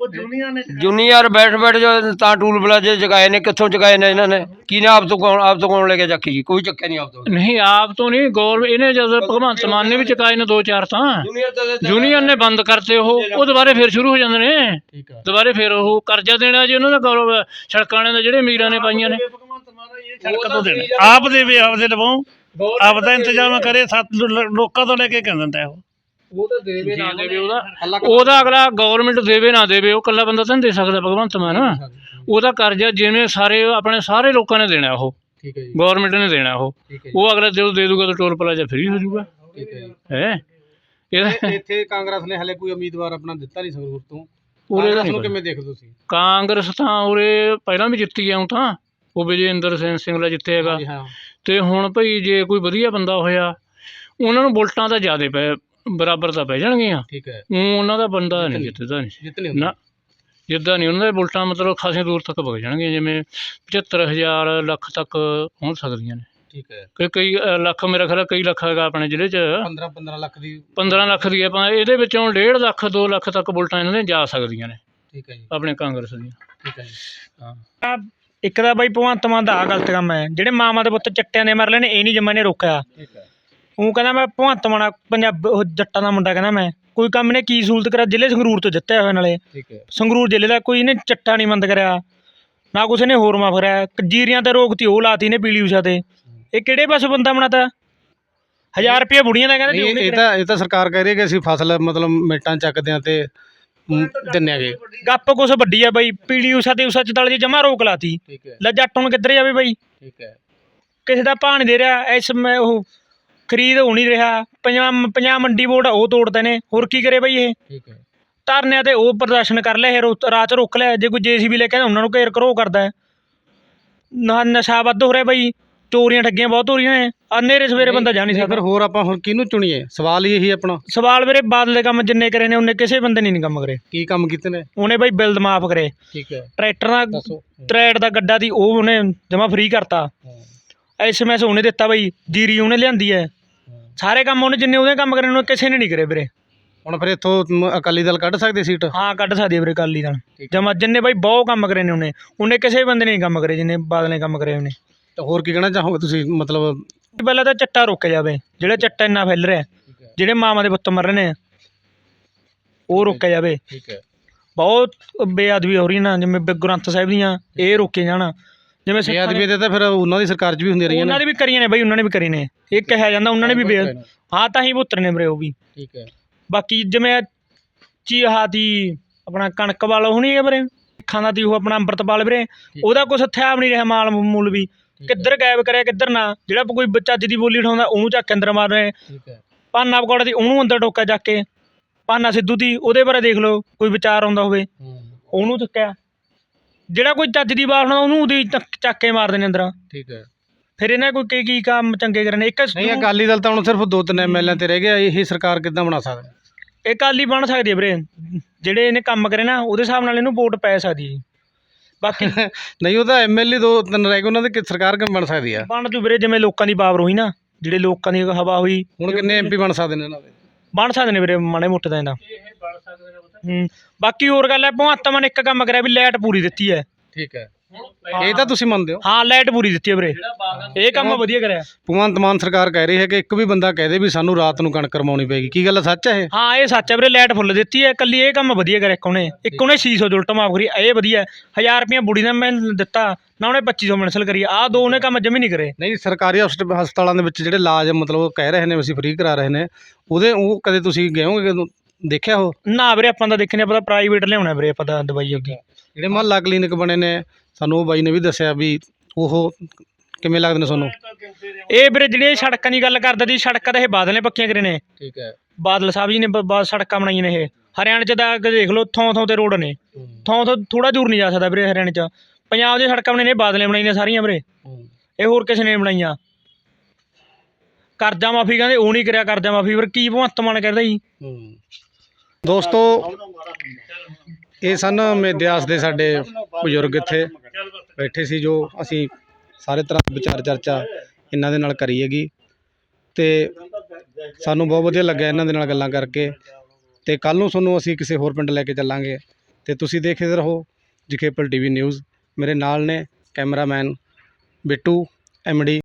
ਉਹ ਦੁਨੀਆ ਨੇ ਜੂਨੀਅਰ ਬੈਠ ਬੈਠ ਜੋ ਤਾਂ ਟੂਲ ਪਲਾਜੇ ਜਗਾਏ ਨੇ ਕਿੱਥੋਂ ਜਗਾਏ ਨੇ ਇਹਨਾਂ ਨੇ? ਕਿਹਨੇ ਆਪ ਤੋਂ ਕੌਣ ਆਪ ਤੋਂ ਕੌਣ ਲੈ ਕੇ ਚੱਕੀ ਜੀ? ਕੋਈ ਚੱਕਿਆ ਨਹੀਂ ਆਪ ਤੋਂ। ਨਹੀਂ ਆਪ ਤੋਂ ਨਹੀਂ ਗੌਰ ਇਹਨੇ ਜਦੋਂ ਭਗਵੰਤ ਮਾਨ ਨੇ ਵੀ ਚੁਕਾਏ ਨੇ ਦੋ ਚਾਰ ਤਾਂ। ਜੂਨੀਅਰ ਨੇ ਬੰਦ ਕਰਤੇ ਉਹ ਉਹ ਦੁਬਾਰੇ ਫਿਰ ਸ਼ੁਰੂ ਹੋ ਜਾਂਦੇ ਨੇ। ਦੁਬਾਰੇ ਫਿਰ ਉਹ ਕਰਜ਼ਾ ਦੇਣਾ ਜੀ ਉਹਨਾਂ ਦਾ ਗੌਰਵ ਸੜਕਾਂ ਵਾਲਿਆਂ ਦਾ ਜਿਹੜੇ ਅਮੀਰਾਂ ਨੇ ਪਾਈਆਂ ਨੇ। ਭਗਵੰਤ ਮਾਨ ਇਹ ਸੜਕ ਤੋਂ ਦੇਣਾ। ਆਪ ਦੇਵੇ ਆਪਦੇ ਲਵਾਂ। ਆਪ ਦਾ ਇੰਤਜ਼ਾਮ ਕਰੇ ਸੱਤ ਲੋਕਾਂ ਤੋਂ ਲੈ ਕੇ ਕਹਿ ਦਿੰਦਾ ਉਹ ਉਹ ਤਾਂ ਦੇਵੇ ਨਾ ਦੇਵੇ ਉਹਦਾ ਉਹਦਾ ਅਗਲਾ ਗਵਰਨਮੈਂਟ ਦੇਵੇ ਨਾ ਦੇਵੇ ਉਹ ਕੱਲਾ ਬੰਦਾ ਤਾਂ ਨਹੀਂ ਦੇ ਸਕਦਾ ਭਗਵੰਤ ਮਾਨ। ਉਹਦਾ ਕਰਜ਼ਾ ਜਿਵੇਂ ਸਾਰੇ ਆਪਣੇ ਸਾਰੇ ਲੋਕਾਂ ਨੇ ਦੇਣਾ ਉਹ। ਠੀਕ ਹੈ ਜੀ। ਗਵਰਨਮੈਂਟ ਨੇ ਦੇਣਾ ਉਹ। ਉਹ ਅਗਲਾ ਜਦੋਂ ਦੇ ਦੂਗਾ ਤਾਂ ਟੋਲ ਪਲਾਜ਼ਾ ਫ੍ਰੀ ਹੋ ਜਾਊਗਾ। ਠੀਕ ਹੈ ਜੀ। ਇੱਥੇ ਕਾਂਗਰਸ ਨੇ ਹਲੇ ਕੋਈ ਉਮੀਦਵਾਰ ਆਪਣਾ ਦਿੱਤਾ ਨਹੀਂ ਸੰਗਰੂਰ ਤੋਂ। ਉਰੇ ਦਾ ਨੂੰ। ਕਿਵੇਂ ਦੇਖਦੇ ਤੁਸੀਂ? ਕਾਂਗਰਸ ਤਾਂ ਉਰੇ ਪਹਿਲਾਂ ਵੀ ਜਿੱਤੀ ਆ ਉਹ ਤਾਂ। ਉਹ ਵਿਜੇਂਦਰ ਸਿੰਘ ਸਿੰਗਲਾ ਜਿੱਤੇ ਹੈਗਾ ਤੇ ਹੁਣ ਭਈ ਜੇ ਕੋਈ ਵਧੀਆ ਬੰਦਾ ਹੋਇਆ ਉਹਨਾਂ ਨੂੰ ਵੋਟਾਂ ਤਾਂ ਜ਼ਿਆਦੇ ਪੈ ਬਰਾਬਰ ਤਾਂ ਪੈ ਜਾਣਗੀਆਂ। ਠੀਕ ਹੈ। ਊਂ ਉਹਨਾਂ ਦਾ ਬੰਦਾ ਨਹੀਂ ਜਿੱਤਦਾ ਨਹੀਂ। ਜਿੱਤ ਨਹੀਂ ਨਾ ਜਿੱਦਾਂ ਨਹੀਂ ਉਹਨਾਂ ਦੇ ਵੋਟਾਂ ਮਤਲਬ ਖਾਸੀ ਦੂਰ ਤੱਕ ਵਗ ਜਾਣਗੀਆਂ ਜਿਵੇਂ 75000 ਲੱਖ ਤੱਕ ਪਹੁੰਚ ਸਕਦੀਆਂ ਨੇ। ਠੀਕ ਹੈ। ਕਿ ਕਈ ਅ, ਲੱਖ ਮੇਰਾ ਖਿਆਲ ਹੈ ਕਈ ਲੱਖ ਹੈਗਾ ਆਪਣੇ ਜ਼ਿਲ੍ਹੇ 'ਚ। 15 15 ਲੱਖ ਦੀ। 15 ਲੱਖ ਦੀ ਆਪਾਂ ਇਹਦੇ ਵਿੱਚੋਂ 1.5 ਲੱਖ 2 ਲੱਖ ਤੱਕ ਵੋਟਾਂ ਇਹਨਾਂ ਦੀਆਂ ਜਾ ਸਕਦੀਆਂ ਨੇ ਠੀਕ ਹੈ ਜੀ। ਆਪਣੇ ਕਾਂਗਰਸ ਦੀਆਂ। ਠੀਕ ਹੈ ਜੀ। ਇੱਕ ਤਾਂ ਬਾਈ ਭਗਵੰਤ ਮਾਨ ਦਾ ਆ ਗਲਤ ਕੰਮ ਹੈ। ਜਿਹੜੇ ਮਾਮਾ ਦੇ ਪੁੱਤ ਚੱਟਿਆਂ ਦੇ ਮਰ ਲੈਣੇ ਇਹ ਨਹੀਂ ਜਮਾ ਨੇ ਰੋਕਿਆ। ਠੀਕ ਹੈ। ਉਹ ਕਹਿੰਦਾ ਮੈਂ ਭਗਵੰਤ ਮਾਨ ਆ, ਪੰਜਾਬ ਉਹ ਜੱਟਾਂ ਦਾ ਮੁੰਡਾ ਕਹਿੰਦਾ ਮੈਂ। ਕੋਈ ਕੰਮ ਨੇ ਕੀ ਸਹੂਲਤ ਕਰਿਆ ਜ਼ਿਲ੍ਹੇ ਸੰਗਰੂਰ ਤੋਂ ਜਿੱਤਿਆ ਹੋਇਆ ਨਾਲੇ। ਠੀਕ ਹੈ। ਸੰਗਰੂਰ ਜ਼ਿਲ੍ਹੇ ਦਾ ਕੋਈ ਇਹਨੇ ਚੱਟਾ ਨਹੀਂ ਬੰਦ ਕਰਿਆ। ਨਾ ਕੁਛ ਨੇ ਹੋਰ ਮਾਫ ਕਰਿਆ। ਜੀਰੀਆਂ ਤੇ ਰੋਕਤੀ ਉਹ ਲਾਤੀ ਨੇ ਪੀਲੀ ਉਸ਼ਾ ਤੇ। ਇਹ ਕਿਹੜੇ ਪਾਸੇ ਬੰਦਾ ਬਣਾਤਾ? 1000 ਰੁਪਏ ਬੁੜੀਆਂ ਦਾ ਕਹਿੰਦੇ ਇਹ ਤਾਂ ਇਹ ਤਾਂ ਸਰਕਾਰ ਕਹਿ ਰਹੀ ਹੈ ਕਿ ਅਸੀਂ ਫਸਲ ਮਤਲਬ ਮੇਟਾਂ ਚੱਕਦੇ ਆ ਤੇ ਆਗੇ ਗੱਪ ਕੁਛ ਵੱਡੀ ਆ ਬਾਈ। ਪੀਲੀ ਉਸ਼ਾ ਤੇ ਉਸ਼ਾ ਚਤਲ ਜੀ ਜਮਾ ਰੋਕ ਲਾਤੀ। ਲੈ ਜੱਟ ਹੁਣ ਕਿੱਧਰ ਜਾਵੇ ਬਾਈ? ਠੀਕ ਹੈ। ਕਿਸੇ ਦਾ ਨਹੀਂ ਦੇ ਰਿਹਾ। ਇਸ ਮੈਂ ਉਹ ਖਰੀਦ ਹੋ ਨਹੀਂ ਰਿਹਾ ਪੰਜਾਬ ਪੰਜਾਬ ਮੰਡੀ ਬੋਰਡ ਉਹ ਤੋੜਦੇ ਨੇ। ਹੋਰ ਕੀ ਕਰੇ ਬਾਈ ਇਹ? ਠੀਕ ਹੈ। ਧਰਨਿਆਂ ਤੇ ਉਹ ਪ੍ਰਦਰਸ਼ਨ ਕਰ ਲਿਆ ਇਹ ਰੋ- ਰਾਤ ਰੁਕ ਲਿਆ। ਜੇ ਕੋਈ ਜੇਸੀਬੀ ਲੈ ਕੇ ਆਉਂਦਾ ਉਹਨਾਂ ਨੂੰ ਘੇਰ ਕਰੋ ਕਰਦਾ ਹੈ। ਨਾ ਨਸ਼ਾ ਵੱਧ ਹੋ ਰਿਹਾ ਬਾਈ। ਚੋਰੀਆਂ ਠੱਗੀਆਂ ਬਹੁਤ ਹੋ ਰਹੀਆਂ ਨੇ। ਅੰਨੇਰੇ ਸਵੇਰੇ ਬੰਦਾ ਜਾ ਨਹੀਂ ਫਿਰ ਸਕਦਾ। ਹੋਰ ਆਪਾਂ ਹੁਣ ਕਿਹਨੂੰ ਚੁਣੀਏ? ਸਵਾਲ ਹੀ ਇਹੀ ਆਪਣਾ। ਸਵਾਲ ਵੀਰੇ ਬਾਦਲ ਦੇ ਕੰਮ ਜਿੰਨੇ ਕਰੇ ਨੇ ਉਹਨੇ ਕਿਸੇ ਬੰਦੇ ਨੇ ਨਹੀਂ ਕੰਮ ਕਰੇ। ਕੀ ਕੰਮ ਕੀਤੇ ਨੇ? ਉਹਨੇ ਬਈ ਬਿੱਲ ਮਾਫ ਕਰੇ। ਠੀਕ ਹੈ। ਟਰੈਕਟਰ ਦਾ ਦੱਸੋ। ਦਾ ਗੱਡਾ ਦੀ ਉਹ ਉਹਨੇ ਜਮਾ ਫ੍ਰੀ ਕਰਤਾ। ਐਸਐਮਐਸ ਉਹਨੇ ਦਿੱਤਾ ਬਈ ਜੀਰੀ ਉਹਨੇ ਲਿਆਂਦੀ ਹੈ। ਸਾਰੇ ਕੰਮ ਉਹਨੇ ਜਿੰਨੇ ਉਹਦੇ ਕੰਮ ਕਰੇ ਨੇ ਕਿਸੇ ਨੇ ਨਹੀਂ ਕਰੇ ਵੀਰੇ। ਹੁਣ ਫਿਰ ਇੱਥੋਂ ਮ- ਅਕਾਲੀ ਦਲ ਕੱਢ ਸਕਦੇ ਸੀਟ? ਹਾਂ ਕੱਢ ਸਕਦੀ ਹੈ ਵੀਰੇ ਕਾਲੀ ਦਾ ਜਮਾ ਜਿੰਨੇ ਬਈ ਬਹੁਤ ਕੰਮ ਕਰੇ ਨੇ ਉਹਨੇ। ਉਹਨੇ ਕਿਸੇ ਬੰਦੇ ਨੇ ਨਹੀਂ ਕੰਮ ਕਰੇ ਜਿੰਨੇ ਬਾਦਲ ਨੇ ਕੰਮ ਕਰੇ ਉਹਨੇ। ਤਾਂ ਹੋਰ ਕੀ ਕਹਿਣਾ ਚਾਹੋਗੇ ਤੁਸੀਂ? ਮਤਲਬ ਪਹਿਲਾਂ ਤਾਂ ਚੱਟਾ ਰੋਕਿਆ ਜਾਵੇ। ਜਿਹੜਾ ਚੱਟਾ ਇੰਨਾ ਫੈਲ ਰਿਹਾ ਜਿਹੜੇ ਮਾਵਾਂ ਦੇ ਪੁੱਤ ਮਰ ਰਹੇ ਨੇ ਉਹ ਰੋਕਿਆ ਜਾਵੇ। ਠੀਕ ਹੈ। ਬਹੁਤ ਬੇਅਦਬੀ ਹੋ ਰਹੀ ਨਾ ਜਿਵੇਂ ਬ- ਗ੍ਰੰਥ ਸਾਹਿਬ ਦੀਆਂ ਇਹ ਰੋਕੇ ਜਾਣ। ਜਿਵੇਂ ਸਿੱਖਾਂ ਦੇ- ਬੇਅਦਬੀ ਦੇ ਤਾਂ ਫਿਰ ਉਹਨਾਂ ਦੀ ਸਰਕਾਰ 'ਚ ਵੀ ਹੁੰਦੀਆਂ ਰਹੀਆਂ ਉਹਨਾਂ ਨੇ ਦੇ ਵੀ ਕਰੀਆਂ ਨੇ ਬਈ ਉਹਨਾਂ ਨੇ ਵੀ ਕਰੀ ਨੇ। ਇਹ ਕਿਹਾ ਜਾਂਦਾ ਉਹਨਾਂ ਨੇ ਵੀ ਬੇ ਹਾਂ ਤਾਂ ਹੀ ਪੁੱਤਰ ਨੇ ਵੀਰੇ ਉਹ ਵੀ। ਠੀਕ ਹੈ। ਬਾਕੀ ਜਿਵੇਂ ਚੀ ਹਾਦੀ ਆਪਣਾ ਕਣਕ ਵਾਲਾ ਨਹੀਂ ਹੈ ਵੀਰੇ ਖਾਂਦਾ ਦੀ ਉਹ ਆਪਣਾ ਅੰਮ੍ਰਿਤਪਾਲ ਵੀਰੇ ਉਹਦਾ ਕੁਛ ਹਥਿਆਰ ਨਹੀਂ ਰਿਹਾ ਮਾਲ ਮੂਲ ਵੀ। ਕਿੱਧਰ ਗਾਇਬ ਕਰਿਆ ਕਿੱਧਰ ਨਾ। ਜਿਹੜਾ ਕੋਈ ਬੱਚਾ ਅੱਜ ਦੀ ਬੋਲੀ ਉਠਾਉਂਦਾ ਉਹਨੂੰ ਚੱਕ ਕੇ ਅੰਦਰ ਮਾਰ ਰਹੇ। ਠੀਕ ਹੈ। ਪਾਨਾ ਪਕੌੜਾ ਦੀ ਉਹਨੂੰ ਅੰਦਰ ਟੋਕਿਆ ਚੱਕ ਕੇ। ਪਾਨਾ ਸਿੱਧੂ ਦੀ ਉਹਦੇ ਬਾਰੇ ਦੇਖ ਲਓ ਕੋਈ ਵਿਚਾਰ ਆਉਂਦਾ ਹੋਵੇ। ਉਹਨੂੰ ਚੱਕਿਆ। ਜਿਹੜਾ ਕੋਈ ਚੱਜ ਦੀ ਬਾਤ ਸੁਣਾਉਂਦਾ ਉਹਨੂੰ ਉਹਦੀ ਚੱਕ ਚੱਕ ਕੇ ਮਾਰਦੇ ਨੇ ਅੰਦਰ। ਠੀਕ ਹੈ। ਫਿਰ ਇਹਨਾਂ ਕੋਈ ਕੀ ਕੀ ਕੰਮ ਚੰਗੇ ਕਰਨੇ? ਇੱਕ ਨਹੀਂ ਅਕਾਲੀ ਦਲ ਤਾਂ ਹੁਣ ਸਿਰਫ ਦੋ ਤਿੰਨ ਐਮਐਲਏ ਤੇ ਰਹਿ ਗਿਆ ਇਹ ਸਰਕਾਰ ਕਿੱਦਾਂ ਬਣਾ ਸਕਦਾ? ਇਹ ਕਾਲੀ ਬਣ ਸਕਦੀ ਹੈ ਵੀਰੇ। ਜਿਹੜੇ ਇਹਨੇ ਕੰਮ ਕਰੇ ਨਾ ਉਹਦੇ ਹਿਸਾਬ ਨਾਲ ਇਹਨੂੰ ਵੋਟ ਪੈ ਸਕਦੀ ਹੈ ਬਾਕੀ ਨਹੀਂ ਉਹ ਤਾਂ ਐਮਐਲਏ ਦੋ ਤਿੰਨ ਰਹਿ ਗਏ ਉਹਨਾਂ ਦੀ ਕਿ ਸਰਕਾਰ ਕਿਵੇਂ ਬਣ ਸਕਦੀ ਆ? ਬਣ ਜੂ ਵੀਰੇ ਜਿਵੇਂ ਲੋਕਾਂ ਦੀ ਪਾਵਰ ਹੋਈ ਨਾ ਜਿਹੜੇ ਲੋਕਾਂ ਦੀ ਹਵਾ ਹੋਈ। ਹੁਣ ਕਿੰਨੇ ਐਮਪੀ ਬਣ ਸਕਦੇ ਨੇ ਇਹਨਾਂ ਦੇ? ਬਣ ਸਕਦੇ ਨੇ ਵੀਰੇ ਮਾੜੇ ਮੋਟੇ ਦਾ ਇਹਦਾ। ਹੂੰ। ਬਾਕੀ ਹੋਰ ਗੱਲ ਹੈ ਭਗਵੰਤ ਮਾਨ ਨੇ ਇੱਕ ਕੰਮ ਕਰਿਆ ਵੀ ਲਾਈਟ ਪੂਰੀ ਦਿੱਤੀ ਹੈ। ਠੀਕ ਹੈ। ਇਹ ਤਾਂ ਤੁਸੀਂ ਮੰਨਦੇ ਹੋ? ਹਾਂ ਲਾਈਟ ਪੂਰੀ ਦਿੱਤੀ ਹੈ ਵੀਰੇ। ਇਹ ਕੰਮ ਵਧੀਆ ਕਰਿਆ। ਭਗਵੰਤ ਮਾਨ ਸਰਕਾਰ ਕਹਿ ਰਹੀ ਹੈ ਕਿ ਇੱਕ ਵੀ ਬੰਦਾ ਕਹਿ ਦੇ ਵੀ ਸਾਨੂੰ ਰਾਤ ਨੂੰ ਕਣਕ ਕਰਵਾਉਣੀ ਪਏਗੀ। ਕੀ ਗੱਲ ਸੱਚ ਹੈ ਇਹ? ਹਾਂ ਇਹ ਸੱਚ ਹੈ ਵੀਰੇ ਲਾਈਟ ਫੁੱਲ ਦਿੱਤੀ ਹੈ। ਕੱਲੀ ਇਹ ਕੰਮ ਵਧੀਆ ਕਰਿਆ ਇੱਕ ਉਹਨੇ। ਇੱਕ ਉਹਨੇ 600 ਉਲਟ ਮਾਫ ਕਰੀ। ਇਹ ਵਧੀਆ 1000 ਰੁਪਏ ਬੁੜੀ ਦਾ ਮੈਂ ਦਿੱਤਾ ਨਾ ਉਹਨੇ 2500 ਮੈਂਸਲ ਕਰੀ। ਆਹ ਦੋ ਉਹਨੇ ਕੰਮ ਜਮੀ ਨਹੀਂ ਕਰੇ। ਨਹੀਂ ਸਰਕਾਰੀ ਹਸਪਤ- ਹਸਪਤਾਲਾਂ ਦੇ ਵਿੱਚ ਜਿਹੜੇ ਇਲਾਜ ਮਤਲਬ ਕਹਿ ਰਹੇ ਨੇ ਅਸੀਂ ਫ੍ਰੀ ਕਰਾ ਰਹੇ ਨੇ ਉਹਦੇ ਉਹ ਕਦੇ ਤੁਸੀਂ ਗਏ ਹੋਗੇ ਦੇਖਿਆ ਉਹ? ਨਾ ਵੀਰੇ ਆਪਾਂ ਤਾਂ ਦੇਖਣੇ ਆਪਾਂ ਤਾਂ ਪ੍ਰਾਈਵੇਟ ਲਿਆਉਣਾ ਵੀਰੇ ਆਪਾਂ ਤਾਂ ਦਵਾਈ ਉਹਦੀ ਜਿਹੜੇ ਮਹੱਲਾ ਕਲੀਨਿਕ ਬਣੇ ਨੇ ਸਾਨੂੰ ਉਹ ਬਾਈ ਨੇ ਵੀ ਦੱਸਿਆ ਵੀ ਉਹ ਕਿਵੇਂ ਲੱਗਦੇ ਨੇ ਤੁਹਾਨੂੰ? ਇਹ ਵੀਰੇ ਜਿਹੜੀਆਂ ਇਹ ਸੜਕਾਂ ਦੀ ਗੱਲ ਕਰਦਾ ਸੀ ਸੜਕਾਂ ਤਾਂ ਇਹ ਬਾਦਲ ਨੇ ਪੱਕੀਆਂ ਕਰੇ ਨੇ। ਠੀਕ ਹੈ। ਬਾਦਲ ਸਾਹਿਬ ਜੀ ਨੇ ਬ- ਬ- ਸੜਕਾਂ ਬਣਾਈਆਂ ਨੇ ਇਹ। ਹਰਿਆਣੇ ਚ ਤਾਂ ਅੱਗੇ ਦੇਖ ਲਓ ਥੋਂ ਥੋਂ ਤੇ ਰੋਡ ਨੇ। ਥੋਂ ਥੋਂ ਥੋੜਾ ਦੂਰ ਨਹੀਂ ਜਾ ਸਕਦਾ ਵੀਰੇ ਹਰਿਆਣੇ ਚ। ਪੰਜਾਬ ਦੀਆਂ ਸੜਕਾਂ ਬਣਾਈਆਂ ਨੇ ਬਾਦਲ ਨੇ ਬਣਾਈਆਂ ਸਾਰੀਆਂ ਵੀਰੇ। ਇਹ ਹੋਰ ਕਿਸੇ ਨੇ ਬਣਾਈਆਂ। ਕਰਜ਼ਾ ਮਾਫੀ ਕਹਿੰਦੇ ਉਹ ਨਹੀਂ ਕਰਿਆ ਕਰਜ਼ਾ ਮਾਫੀ ਫਿਰ ਕੀ ਭਗਵੰਤ ਮਾਨ ਕਰਦਾ ਜੀ ਦੋਸਤੋ, ਇਹ ਸਨ ਮਿਆਸ ਦੇ ਸਾਡੇ ਬਜ਼ੁਰਗ ਇੱਥੇ ਬੈਠੇ ਸੀ ਜੋ ਅਸੀਂ ਸਾਰੇ ਤਰ੍ਹਾਂ ਵਿਚਾਰ ਚਰਚਾ ਇਹਨਾਂ ਦੇ ਨਾਲ ਕਰੀਏਗੀ ਹੈਗੀ। ਤੇ ਸਾਨੂੰ ਬਹੁਤ ਵਧੀਆ ਲੱਗਿਆ ਇਹਨਾਂ ਦੇ ਨਾਲ ਗੱਲਾਂ ਕਰਕੇ। ਤੇ ਕੱਲ ਨੂੰ ਤੁਹਾਨੂੰ ਅਸੀਂ ਕਿਸੇ ਹੋਰ ਪਿੰਡ ਲੈ ਕੇ ਚੱਲਾਂਗੇ। ਤੇ ਤੁਸੀਂ ਦੇਖਦੇ ਰਹੋ ਜਖੇਪਲ ਟੀਵੀ ਨਿਊਜ਼। ਮੇਰੇ ਨਾਲ ਨੇ ਕੈਮਰਾਮੈਨ ਬਿੱਟੂ ਐਮਡੀ